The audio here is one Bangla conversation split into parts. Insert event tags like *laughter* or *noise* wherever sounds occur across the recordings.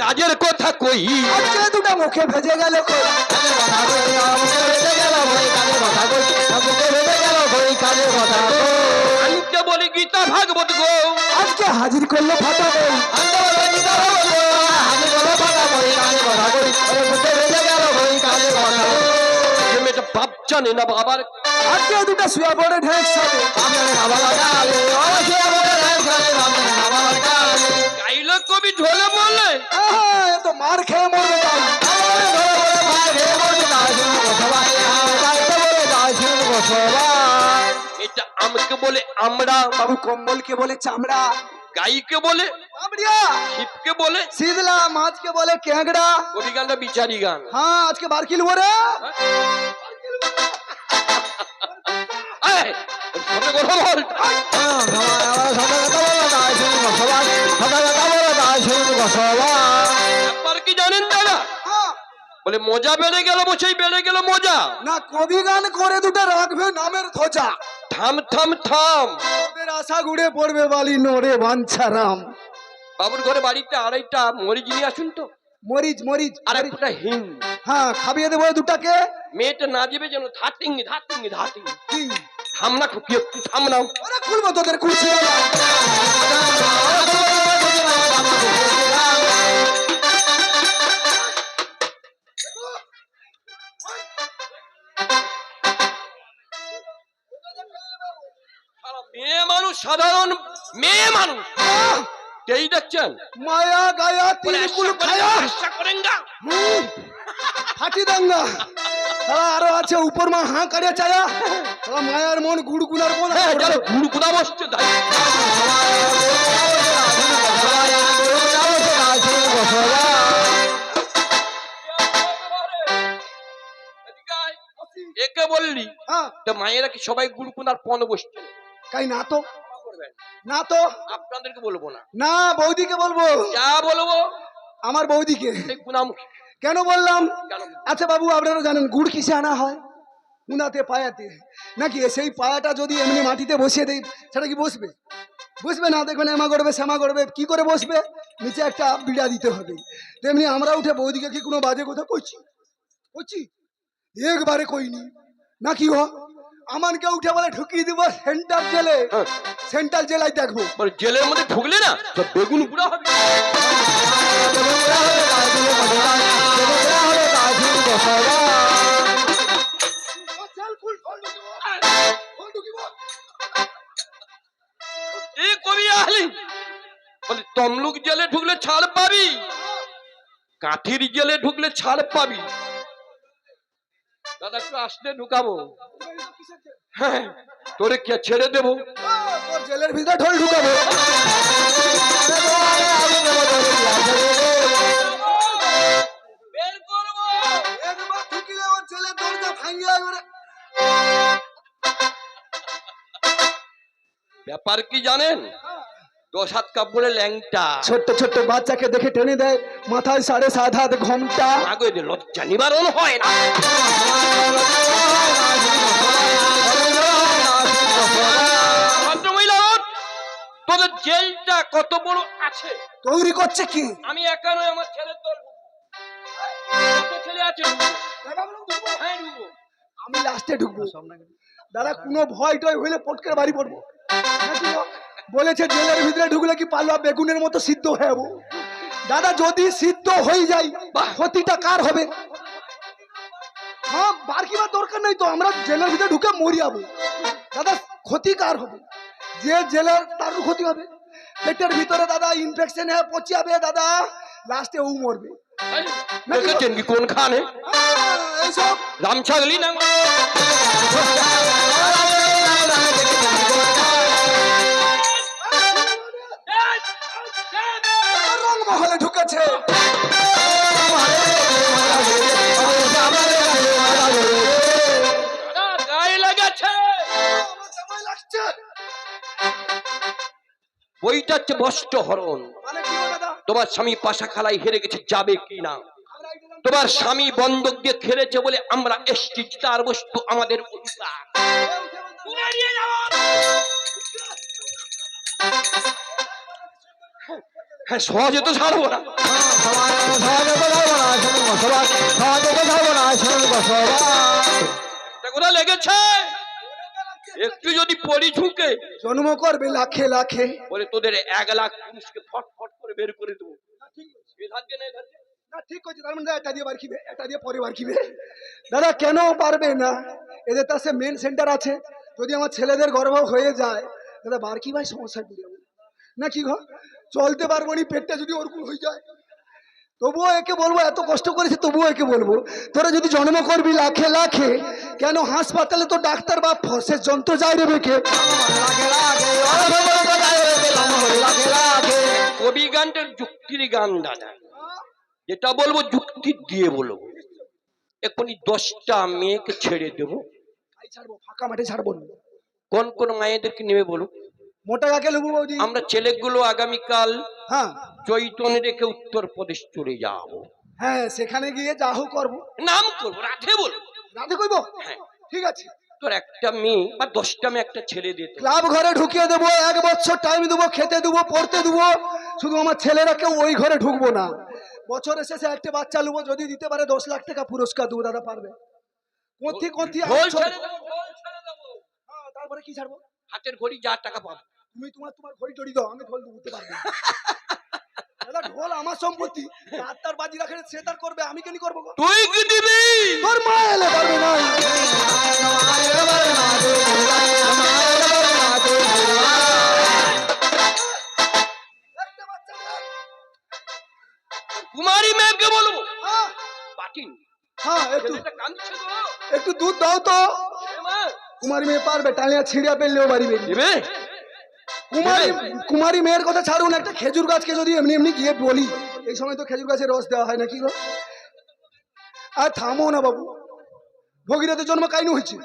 কাজের কথা কই? আজকে দুটো মুখে ভেজে গেল কই? আনতে বলি গীতা ভাগবত গো। আজকে হাজির করল ফাটা বই। বাপ জানে না বাবার আজকে দুটো শুয়া পড়ে ঢেক সাথে। গাইলে কবি ঢোলে বলে। আহা, এ তো মার খেয়ে মরবে তাই এটা আমাকে বলে আমরা বাবু কম্বলকে বলে চামড়া। গাইকে বলে বাবরিয়া। শিবকে বলে শীতলা মাছকে বলে ক্যাংড়া কবি গানটা বিচারি গান। হ্যাঁ আজকে বার কিলবো রে এই, ছোট কথা বল। ব্যাপার কি জানেন দাদা। বলে মজা বেড়ে গেল বসেই বেড়ে গেল মজা। না কবি গান করে দুটো রাখবে নামের ধ্বজা। থাম থাম থাম। ওদের আশা গুড়ে পড়বে বালি নড়ে বাঞ্ছারাম বাবুর ঘরে বাড়িতে আড়াইটা মরিচ নিয়ে আসুন তো। মরিচ মরিচ আর একটা হিং। হ্যাঁ খাবিয়ে দেবো দুটাকে। মেয়েটা না যাবে যেন ধাতিং ধাতিং ধাতিং কি? থাম না খুকি একটু থাম নাও ওরে খুলবো তোদের সারা মেয়ে মানুষ সাধারণ মেয়ে মানুষ। এই দেখছেন? মায়া গায়া তিলকুল খায়া। করেন। ফাটি দাঙ্গা। তারা আরও আছে উপর মা হাঁ চায়া। তারা মায়ার মন গুড়গুলার মন হ্যাঁ গুড় বসছে তাই। একে বললি হ্যাঁ। তো মায়েরা কি সবাই গুড়কুনার পণ বসছে? কাই না তো। না তো। আপনাদেরকে বলব না। না বৌদিকে বলব। যা বলব আমার বৌদিকে। গুণামুখী। কেন বললাম? আচ্ছা বাবু আপনারা জানেন গুড় কিসে আনা হয়? উনাতে পায়াতে। নাকি সেই পায়াটা যদি এমনি মাটিতে বসিয়ে দেই সেটা কি বসবে? বসবে না দেখবেন এমা করবে শ্যামা করবে কি করে বসবে? নিচে একটা বিড়া দিতে হবে। তেমনি আমরা উঠে বৌদিকে কি কোনো বাজে কথা কইছি? কইছি? একবারে কইনি। না কি হ আমানকে উঠে বলে ঢুকিয়ে দিব সেন্টার জেলে। হ্যাঁ। সেন্ট্রাল জেলায় দেখব। বলে জেলের মধ্যে ঢুকলে না? তো বেগুন গুঁড়া হবে। কবি আহলি বলে তমলুক জেলে ঢুকলে ছাড় পাবি। কাঠির জেলে ঢুকলে ছাড় পাবি। দাদা একটু আসলে ঢুকাবো। হ্যাঁ তোরে কে ছেড়ে দেবো? তোর জেলের ভিতরে ঢোল ঢুকাবো। ব্যাপার কি জানেন? দশ হাত কাপড়ে ল্যাংটা। ছোট্ট ছোট্ট বাচ্চাকে দেখে টেনে দেয় মাথায় সাড়ে সাত হাত ঘণ্টা। আগে যে লজ্জা নিবারণ হয় না। জেলটা কত বড় আছে? তৈরি করছে কি? আমি একা নয় আমার ছেলের দল ছেলে আছে? হ্যাঁ ঢুকবো। আমি লাস্টে ঢুকবো। দাদা কোনো ভয় টয় হইলে পটকের বাড়ি পড়ব। বলেছে জেলের ভিতরে ঢুকলে কি পালুয়া বেগুনের মতো সিদ্ধ হয়ে যাব? দাদা যদি সিদ্ধ হয়ে যাই ক্ষতিটা কার হবে? হ্যাঁ বার কিবার দরকার নেই তো আমরা জেলের ভিতরে ঢুকে মরি যাব দাদা ক্ষতি কার হবে? যে জেলের তার ক্ষতি হবে। পেটের ভিতরে দাদা ইনফেকশন হয়ে পচিয়াবে দাদা লাস্টে ও মরবে দেখেছেন কি কোন খানে আহ, এইসব রাম ছাগলি না রং ঢুকেছে বইটা হচ্ছে বস্ত্র হরণ। মানে তোমার স্বামী পাশা খালাই হেরে গেছে যাবে কি না? তোমার স্বামী বন্ধক দিয়ে খেলেছে বলে আমরা এসছি তার বস্তু আমাদের অধিকার। তুলে নিয়ে যাও। হ্যাঁ সহজে তো ছাড়বো না। লেগেছে। একটু যদি পড়ি ঝুঁকে জন্ম করবে লাখে লাখে। বলে তোদের এক লাখ পুরুষকে ফট ফট করে বের করে দেবো। ঠিক আছে। তার মানে দিয়ে দিয়ে পরে বার দাদা কেন পারবে না? এদের কাছে মেন সেন্টার আছে। যদি আমার ছেলেদের হয়ে যায় দাদা ভাই সমস্যায় পড়ে যাব না কি চলতে পারব নি পেটটা যদি ওরকম হয়ে যায়। তবুও একে বলব এত কষ্ট করেছে তবুও একে বলব তোরা যদি জন্ম করবি লাখে লাখে কেন হাসপাতালে তো ডাক্তার বা ফসের যন্ত্র যায় রে বেকে কবি গানটার যুক্তির গান দাদা যেটা বলব যুক্তি দিয়ে বলব এখনই দশটা মেয়েকে ছেড়ে দেবো ফাঁকা মাঠে ছাড়বো কোন কোন মায়েদেরকে নেবে বলো মোটা কাকে নেব বৌদি? আমরা ছেলেগুলো আগামীকাল হ্যাঁ। চৈতন্য রেখে উত্তরপ্রদেশ চলে যাব। হ্যাঁ সেখানে গিয়ে যা হোক করব। নাম করব রাধে বলব। রাতে কইবো হ্যাঁ। ঠিক আছে। তোর একটা মেয়ে বা দশটা মেয়ে একটা ছেলে ক্লাব ঘরে ঢুকিয়ে দেবো এক বছর টাইম দেবো খেতে দেবো পড়তে দেবো। শুধু আমার ছেলেরা কেউ ওই ঘরে ঢুকবো না। বছরের শেষে একটা বাচ্চা নেব যদি দিতে পারে দশ লাখ টাকা পুরস্কার দেবো দাদা পারবে। কোথি কোথি। হ্যাঁ, তারপরে কি ছাড়বো? হাতের ঘড়ি যা টাকা পাবো। তুমি তোমার তোমার ঘড়ি টড়ি দাও আমি ঢোল বুঝতে পারব দাদা ঢোল আমার সম্পত্তি। তার তার বাজি রাখে সে তার করবে আমি কেন করব তুই কি দিবি? তোর মা এলে পারবে না। কুমারী মেয়েকে বলব। হ্যাঁ, হ্যাঁ একটু। একটু দুধ দাও তো। কুমারী মেয়ে পারবে টালিয়া ছিঁড়িয়া পেললেও বাড়ি বেরিয়ে কুমারী কুমারী মেয়ের কথা ছাড়ুন একটা খেজুর গাছকে যদি এমনি এমনি গিয়ে বলি এই সময় তো খেজুর গাছের রস দেওয়া হয় না কি গো? আর থামো না বাবু ভগীরথের জন্ম কাইনু হয়েছে?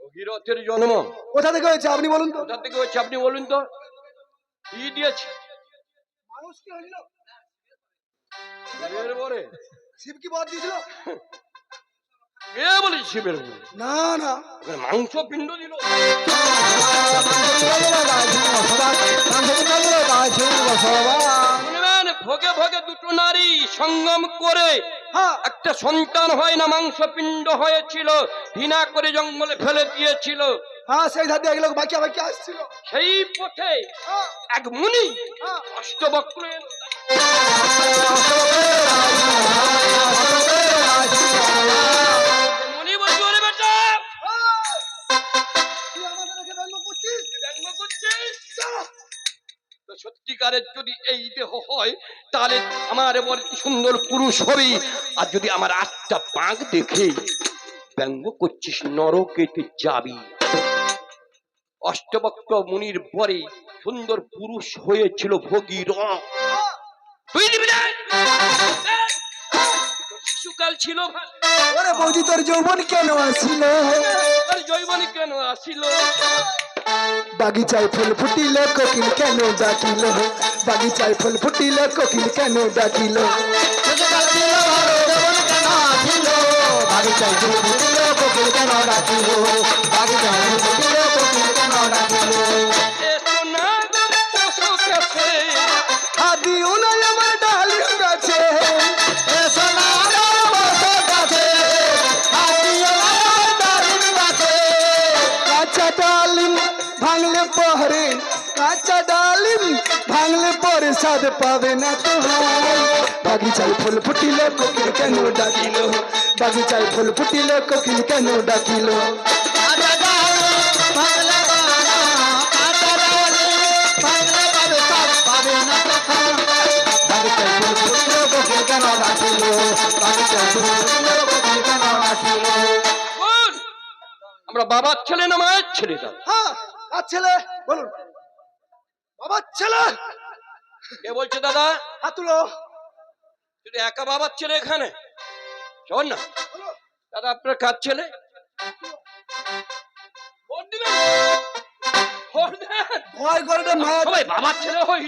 ভগীরথের জন্ম। কোথা থেকে হয়েছে আপনি বলুন তো। কোথা থেকে হচ্ছে আপনি বলুন তো। কি দিয়েছে? মানুষ কি বরে। শিব কি বাদ দিয়েছিল? বলে শিবের বরে না না। ওখানে মাংস পিণ্ড দিল। শুনবেন ভোগে ভোগে দুটো নারী সঙ্গম করে হ্যাঁ। একটা সন্তান হয় না মাংস পিণ্ড হয়েছিল ঘৃণা করে জঙ্গলে ফেলে দিয়েছিল। হ্যাঁ সেই ধার দিয়ে বাকি বাকি আসছিল। সেই পথে হ্যাঁ। এক মুনি হ্যাঁ। অষ্টবক্র এলো। সত্যিকারের যদি এই দেহ হয় তাহলে আমার এবার কি সুন্দর পুরুষ হবি। আর যদি আমার আটটা পাক দেখে ব্যঙ্গ করছিস নরকেতে যাবি। অষ্টবক্র মুনির পরে সুন্দর পুরুষ হয়েছিল ভগীর তুই দিবি না! শিশুকাল ছিল ওরে বৌদি তোর যৌবন কেন আসিল? আর জৈবনিক কেন আসিল? বাগিচায় ফুল ফুটিল কোকিল কেন ডাকিল? বাগিচায় ফুল ফুটিল কোকিল কেন ডাকিল? এসো না গো পশু কাছে আদিও নাই আমার ডালিম ভাঙলে পরে স্বাদ পাবে না তো। বাগিচায় ফুল ফুটিল কোকিল কেন ডাকিল? বাগিচায় ফুল ফুটিল কোকিল কেন ডাকিল? আমরা বাবার ছেলে না মায়ের ছেলে হ্যাঁ আর ছেলে বলুন। বাবার ছেলে। কে বলছে দাদা? হাত তুই একা বাবার ছেলে এখানে? শোন না। দাদা আপনার কাজ ছেলে। ভয় করে না সবাই বাবার ছেলে হই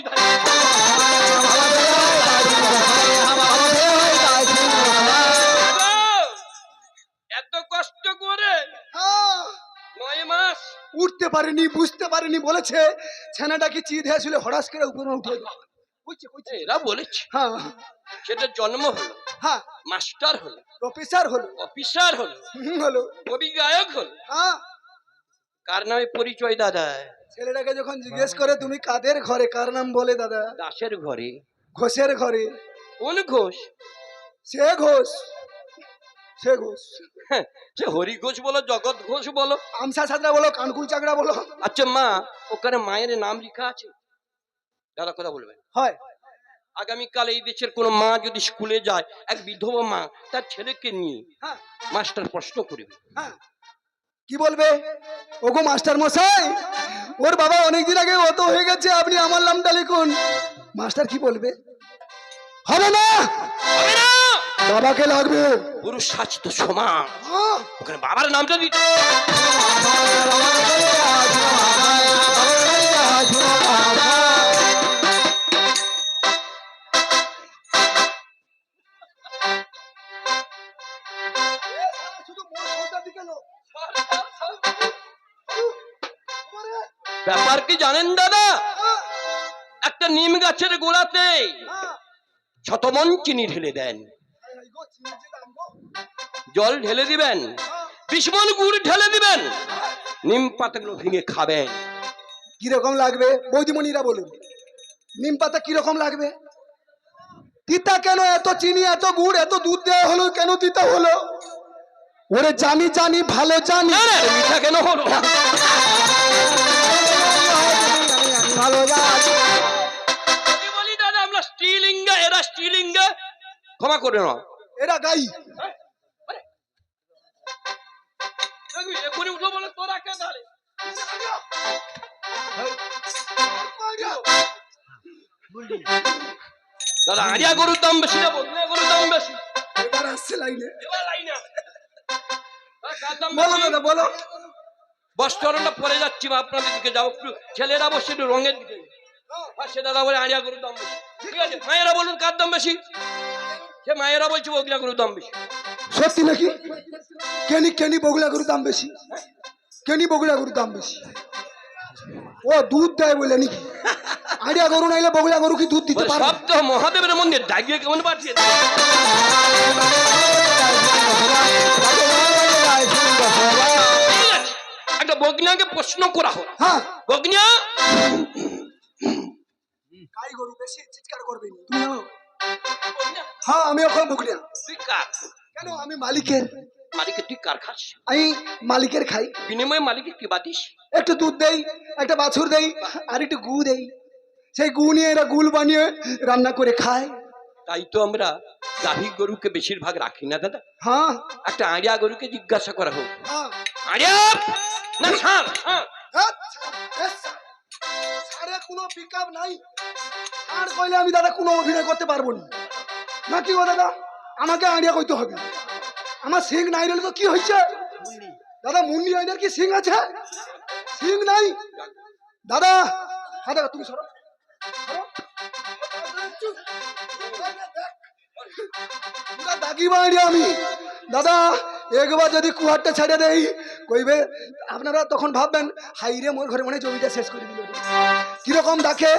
উঠতে পারেনি বুঝতে পারেনি বলেছে ছেনাটা কি চিদ হয়েছিল হঠাৎ করে উপরে উঠে গেল। কইছে, কইছে। এরা বলেছে। হ্যাঁ সেটা জন্ম হলো। হ্যাঁ। মাস্টার হলো। প্রফেসর হলো। অফিসার হলো। হলো। কবি গায়ক হলো। হ্যাঁ। কার নামে পরিচয় দাদা? ছেলেটাকে যখন জিজ্ঞেস করে তুমি কাদের ঘরে? কার নাম বলে দাদা? দাসের ঘরে। ঘোষের ঘরে। কোন ঘোষ? সে ঘোষ। সে ঘোষ। সে হরি ঘোষ বলো জগৎ ঘোষ বলো। আমসা সাদরা বলো কানকুল চাকরা বলো। আচ্ছা মা ওখানে মায়ের নাম লেখা আছে? দাদা কথা বলবেন। হয়। আগামীকাল এই দেশের কোনো মা যদি স্কুলে যায় এক বিধবা মা তার ছেলেকে নিয়ে হ্যাঁ। মাস্টার প্রশ্ন করবে। হ্যাঁ। কি বলবে? ওগো মাস্টার মশাই ওর বাবা অনেকদিন আগে অত হয়ে গেছে আপনি আমার নামটা লিখুন। মাস্টার কি বলবে? হবে না হবে না! বাবাকে লাগবে পুরুষ স্বাস্থ্য সমান। ওখানে বাবার নামটা দিতে। ব্যাপার কি জানেন দাদা হ্যাঁ, একটা নিম গাছের গোড়াতে হ্যাঁ। শতমন চিনি ঢেলে দেন। জল ঢেলে দিবেন। বিষ্মন গুড় ঢেলে দিবেন নিম পাতাগুলো ভেঙে খাবেন। কীরকম লাগবে? বৌদিমণিরা বলুন নিম পাতা কীরকম লাগবে? তিতা কেন এত চিনি এত গুড় এত দুধ দেওয়া হলো কেন তিতা হলো? ওরে জানি জানি ভালো জানি। মিঠা কেন হলো ভালো জানি। ক্ষমা করে না এরা গাই। দেখবি, উঠো বলে তোরা কে তাহলে দাদা আরিয়া গরুর দাম বেশি না বদলে গরুর দাম বেশি। এবার আসছে লাইনে। এবার লাইনে বলো দাদা বলো। বস্ত্রটা পরে যাচ্ছি বা আপনাদের দিকে যাও একটু ছেলেরা বসে একটু রঙের দিকে। সে দাদা বলে আড়িয়া গরুর দাম বেশি। ঠিক আছে? মায়েরা বলুন কার দাম বেশি? সে মায়েরা বলছে বগলা গরুর দাম বেশি। সত্যি নাকি? কেনি কেনি বগুলা গরুর দাম বেশি? কেনি বগুলা গরুর দাম বেশি? ও দুধ দেয় বলে নাকি? আইডিয়া গরু নাইলে বগুলা গরু কি দুধ দিতে পারবে? সব তো মহাদেবের মন্দির ডাকিয়ে কেমন পাঠিয়ে একটা বগনাকে প্রশ্ন করা হোক। হ্যাঁ। বগনা? গাই গরু বেশি? চিৎকার করবে না। তুমি জানো? হ্যাঁ আমি ওখানে বকরিয়া তুই কার কেন আমি মালিকের মালিকের তুই কার খাস আমি মালিকের খাই বিনিময়ে মালিকের কি বাতিস একটু দুধ দেই একটা বাছুর দেই আর একটু গু দেই সেই গু নিয়ে এরা গুল বানিয়ে রান্না করে খায় তাই তো আমরা গাভী গরুকে বেশিরভাগ রাখি না দাদা হ্যাঁ একটা আড়িয়া গরুকে জিজ্ঞাসা করা হোক হ্যাঁ আড়িয়া না সারে কোনো পিক নাই। আর কইলে আমি দাদা কোনো অভিনয় করতে পারব না। নাকি ও দাদা? আমাকে আইডিয়া কইতে হবে। আমার সিং নাই রইলে তো কি হয়েছে দাদা মুন্ডি আইডিয়ার কি সিং আছে? সিং নাই? দাদা হ্যাঁ দাদা, তুমি সরো। পুরা আইডিয়া আমি। দাদা, একবার যদি কুয়ারটা ছেড়ে দেই, কইবে, আপনারা তখন ভাববেন, হাইরে মোর ঘরে মনে জমিটা শেষ করে দিল। কীরকম ডাকে?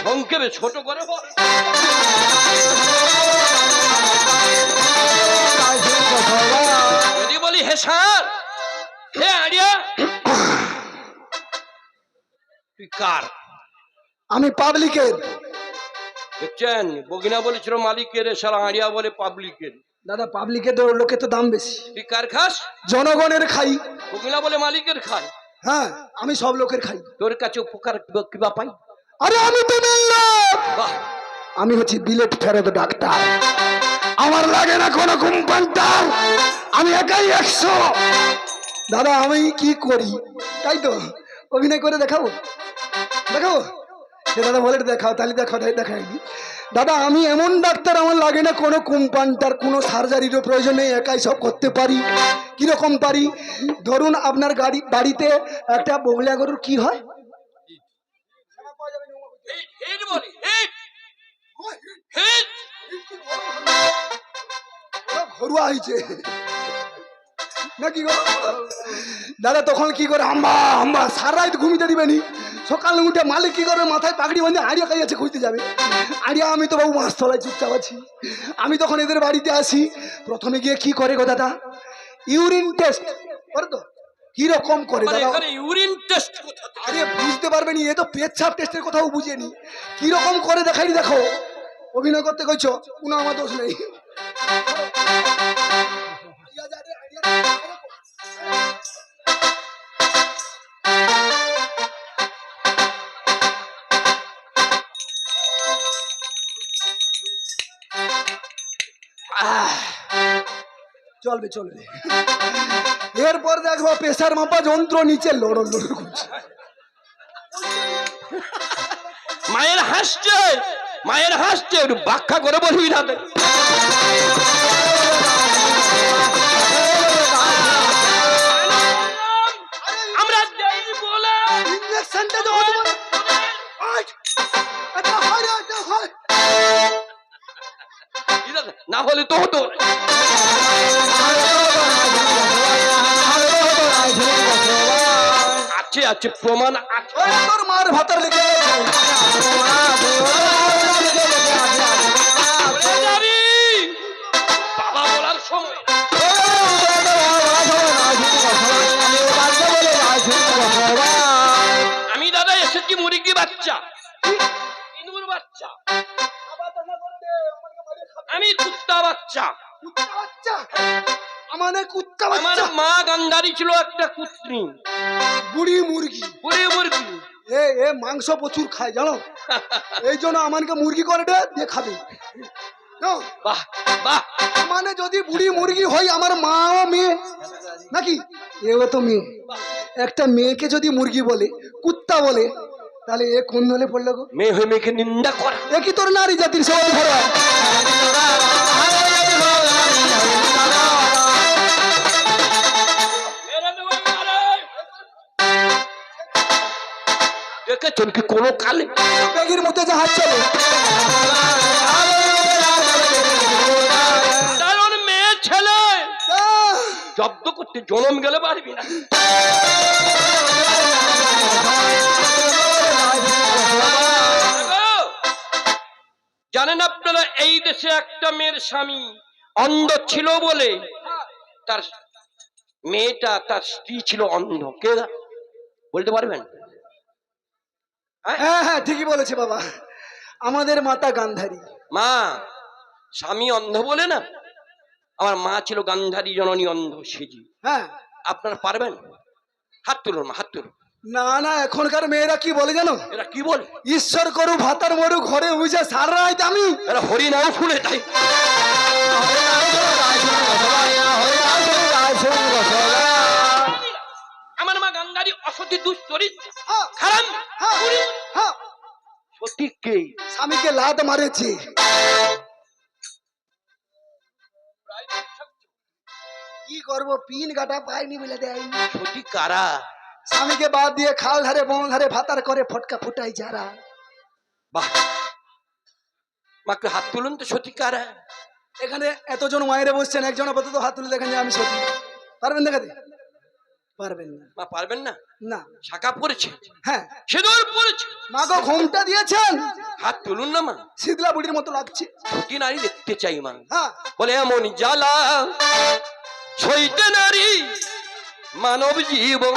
সংক্ষেপে ছোট করে যদি বলি হে স্যার হে আড়িয়া তুই কার আমি পাবলিকের দেখছেন? বগিনা বলেছিল মালিকের সারা আড়িয়া বলে পাবলিকের দাদা পাবলিকের তো লোকে তো দাম বেশি। তুই কার খাস? জনগণের খাই। বগিনা বলে মালিকের খাই। হ্যাঁ আমি সব লোকের খাই। তোর কাছে উপকার কিবা- পাই? আরে আমি তো বাহ! আমি হচ্ছি বিলেট ফেরত ডাক্তার। আমার লাগে না কোনো কোম্পানিটার আমি একাই একশো। দাদা আমি কি করি? তাই তো অভিনয় করে দেখাবো? দেখাবো? দাদা বলে দেখাও তাহলে দেখাও তাই দেখাই দাদা আমি এমন ডাক্তার আমার লাগে না কোনো কোম্পানিটার কোনো সার্জারিরও প্রয়োজন নেই একাই সব করতে পারি কীরকম পারি ধরুন আপনার গাড়ি বাড়িতে একটা বগলা গরুর কি হয় ঘরুয়া হয়েছে নাকি গো? দাদা তখন কি করে? আম্মা আম্মা সারা রাত ঘুমিতে দিবেনি সকালে উঠে মালিক কি করবে মাথায় পাগড়ি বাঁধে আড়িয়া কাছে খুঁজতে যাবে। আড়িয়া আমি তো বাবু মাছ তলায় চুপচাপ আছি। আমি তখন এদের বাড়িতে আসি। প্রথমে গিয়ে কি করে গো দাদা? Urine test. করে তো? কীরকম করে দাদা? ইউরিন টেস্ট আরে বুঝতে পারবেনি এ তো পেচ্ছাপ টেস্টের কথাও বুঝেনি। কীরকম করে দেখাই দেখো। অভিনয় করতে কইছো কোনো আমার দোষ নেই। চলবে চলবে এরপর দেখব প্রেশার মাপা যন্ত্র নিচে লড় লড় করছে মায়ের হাসছে মায়ের হাসছে একটু ব্যাখ্যা করে বলবি না আমরা যাই বলে। দাও না হলে তো হতো। আছে আছে প্রমাণ আছে। তোর মার ভাতার লেগে। আমার মা গান্ধারি ছিল একটা কুত্রি। বুড়ি মুরগি। বুড়ি মুরগি। এ এ মাংস প্রচুর খায় জানো? *laughs* এই জন্য আমাকে মুরগি করে দিয়ে খাবে। বাহ বাহ। মানে যদি বুড়ি মুরগি হয় আমার মা ও মেয়ে। নাকি? এও তো মেয়ে। একটা মেয়েকে যদি মুরগি বলে কুত্তা বলে তাহলে এ কোন দলে পড়ল গো? মেয়ে হয়ে মেয়েকে নিন্দা করা। এ কি তোর নারী জাতির সবাই ধরা? দেখেছেন কি কোনো কালে ব্যাগের মধ্যে জাহাজ চলে। কারণ মেয়ে ছেলে। জব্দ করতে জনম গেলে পারবি না। জানেন আপনারা এই দেশে একটা মেয়ের স্বামী অন্ধ ছিল বলে তার মেয়েটা তার স্ত্রী ছিল অন্ধ। কে? বলতে পারবেন? হ্যাঁ? হ্যাঁ ঠিকই বলেছে বাবা। আমাদের মাতা গান্ধারী। মা স্বামী অন্ধ বলে না? আমার মা ছিল গান্ধারী জননী অন্ধ সেজি হ্যাঁ। আপনারা পারবেন? হাত তুলুন মা, হাত তুলুন। না না এখনকার মেয়েরা কি বলে জানো? এরা কি বলে? ঈশ্বর করু ভাতার মরু ঘরে বুঝে সারা রাত আমি এরা হরিনাও ফুলে তাই। অসতী দুশ্চরিত্র। হ্যাঁ, খারাপ হ্যাঁ। হ্যাঁ, সতী কে স্বামীকে লাত মারেছে। কি করব? পিন গাটা পাইনি বলে দেয় সতী কারা? স্বামীকে বাদ দিয়ে খাল ধারে বন ধারে ভাতার করে ফটকা ফুটাই যারা। বাহ। মাকে হাত তুলুন তো সতী কারা। এখানে এতজন মায়েরে বসছেন একজন আপাতত হাত তুলে দেখেন যে আমি সত্যি পারবেন দেখাতে? পারবেন না। মা পারবেন না? না। শাখা পড়েছে? হ্যাঁ। সেদর পড়েছে? মা গো ঘুমটা দিয়েছেন? হাত তুলুন না মা। শীতলা বুড়ির মতো লাগছে। সতী নারী দেখতে চাই মা? হ্যাঁ। বলে এমন জ্বালা সইতে নারী মানব জীবন।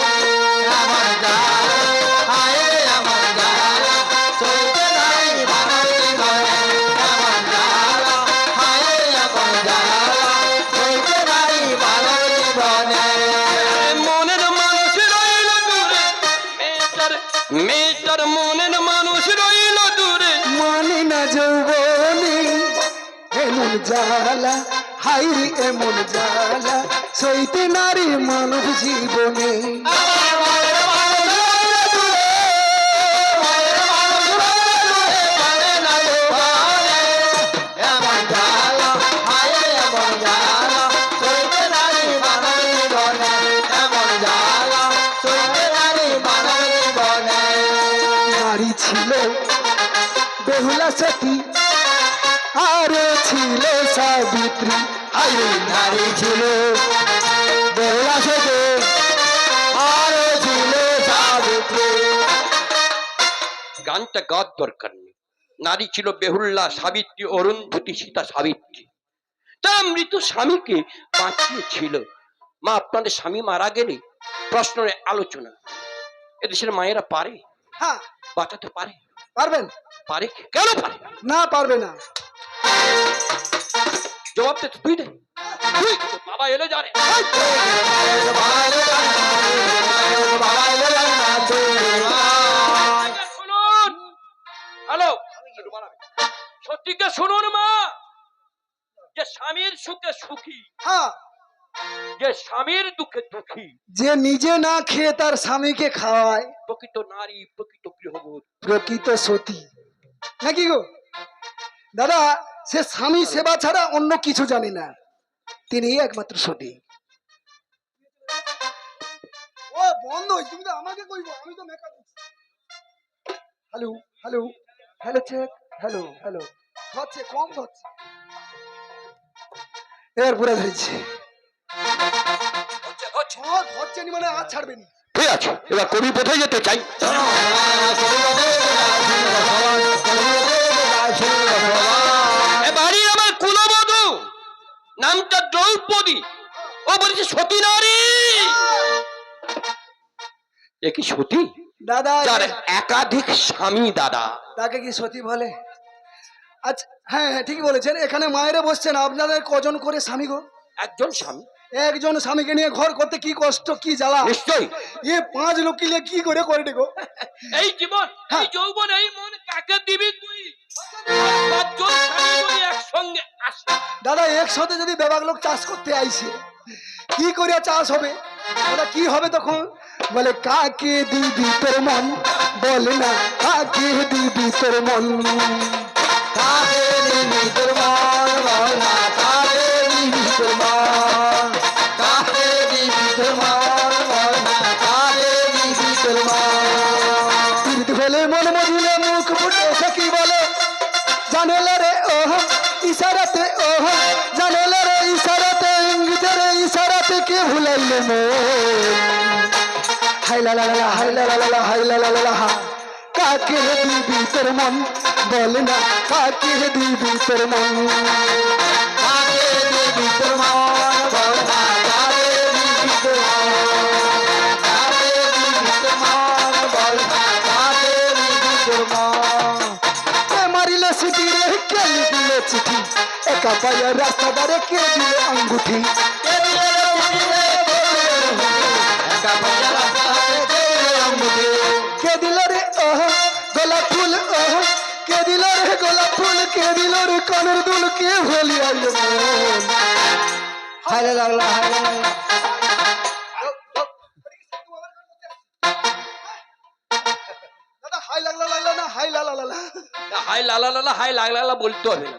জ্বালা হাইরি এমন জ্বালা সইতে নারী মানব জীবনে। নারী ছিল সতী আরও ছিল সাবিত্রী আরে নারী ছিল। সতী আরও ছিল সাবিত্রী। গানটা গাওয়ার দরকার নেই। নারী ছিল বেহুল্লা সাবিত্রী অরুন্ধতী সীতা সাবিত্রী। তারা মৃত স্বামীকে বাঁচিয়েছিল। মা আপনাদের স্বামী মারা গেলে প্রশ্নের আলোচনা। এদেশের মায়েরা পারে? হ্যাঁ। বাঁচাতে পারে? পারবেন। পারে? কেন পারে? না পারবে না। জবাব দে তুই দে তুই বাবা এলে জানে শুনুন হ্যালো সত্যিকে শুনুন মা যে স্বামীর সুখে সুখী হ্যাঁ যে স্বামীর দুঃখে দুঃখী যে নিজে না খেয়ে তার স্বামীকে খাওয়ায় প্রকৃত নারী প্রকৃত গৃহবোধ প্রকৃত সতী নাকি গো দাদা সে স্বামী সেবা ছাড়া অন্য কিছু জানে না তিনি একমাত্র সতী ও বন্ধ তুমি তো আমাকে কইব আমি তো makeup hello hello hello check hello hello হচ্ছে কম হচ্ছে এর পুরো ধরেছে হচ্ছে, হচ্ছে। হ্যাঁ হচ্ছে নি মানে আর ছাড়বে নি ঠিক আছে এবার কবি কোথায় যেতে চাই নামটা দ্রৌপদী। ও বলেছে সতী নারী! এ কি সতী? দাদা যার একাধিক স্বামী দাদা। তাকে কি সতী বলে? আচ্ছা হ্যাঁ হ্যাঁ ঠিকই বলেছেন। এখানে মায়েরা বসছেন আপনাদের কজন করে স্বামী গো? একজন স্বামী। একজন স্বামীকে নিয়ে ঘর করতে কি কষ্ট কি জ্বালা? নিশ্চয়ই। এ পাঁচ লোক কিলে কি করে করে গো? এই জীবন হ্যাঁ। এই যৌবন এই মন কাকে দিবি তুই? দাদা, একসাথে যদি বেবাক লোক চাষ করতে আইছে কি করিয়া চাষ হবে? দাদা কি হবে তখন? বলে, কাকে দিবি তোর মন? বলে, না, কাকে দিবি তোর মন? কাকে দিবি তোর মন? বল না, কাকে দিবি তোর মন? কাকে দিবি তোর মন? বল না, কাকে দিবি তোর মন? কাকে দিবি তোর মন? বল না, কাকে দিবি তোর মন? সিটি রে কে লিখিলে চিঠি? একা পায়ে রাস্তা দারে কে দিলে আঙ্গুঠি একা পায়ে রাস্তা দারে কে দিলে আঙ্গুঠি? কে দিল রে ওহ গোলাপ ফুল ওহ কে দিল রে গোলাপ ফুল কে দিল রে কানের দুল কে ভুলি আইলে মন হায় লাগলা হায় হাই লাগলা লাগলা না হাই লাগলা লাগলা হাই লালা লালা হাই লাগলা বলতে হবে না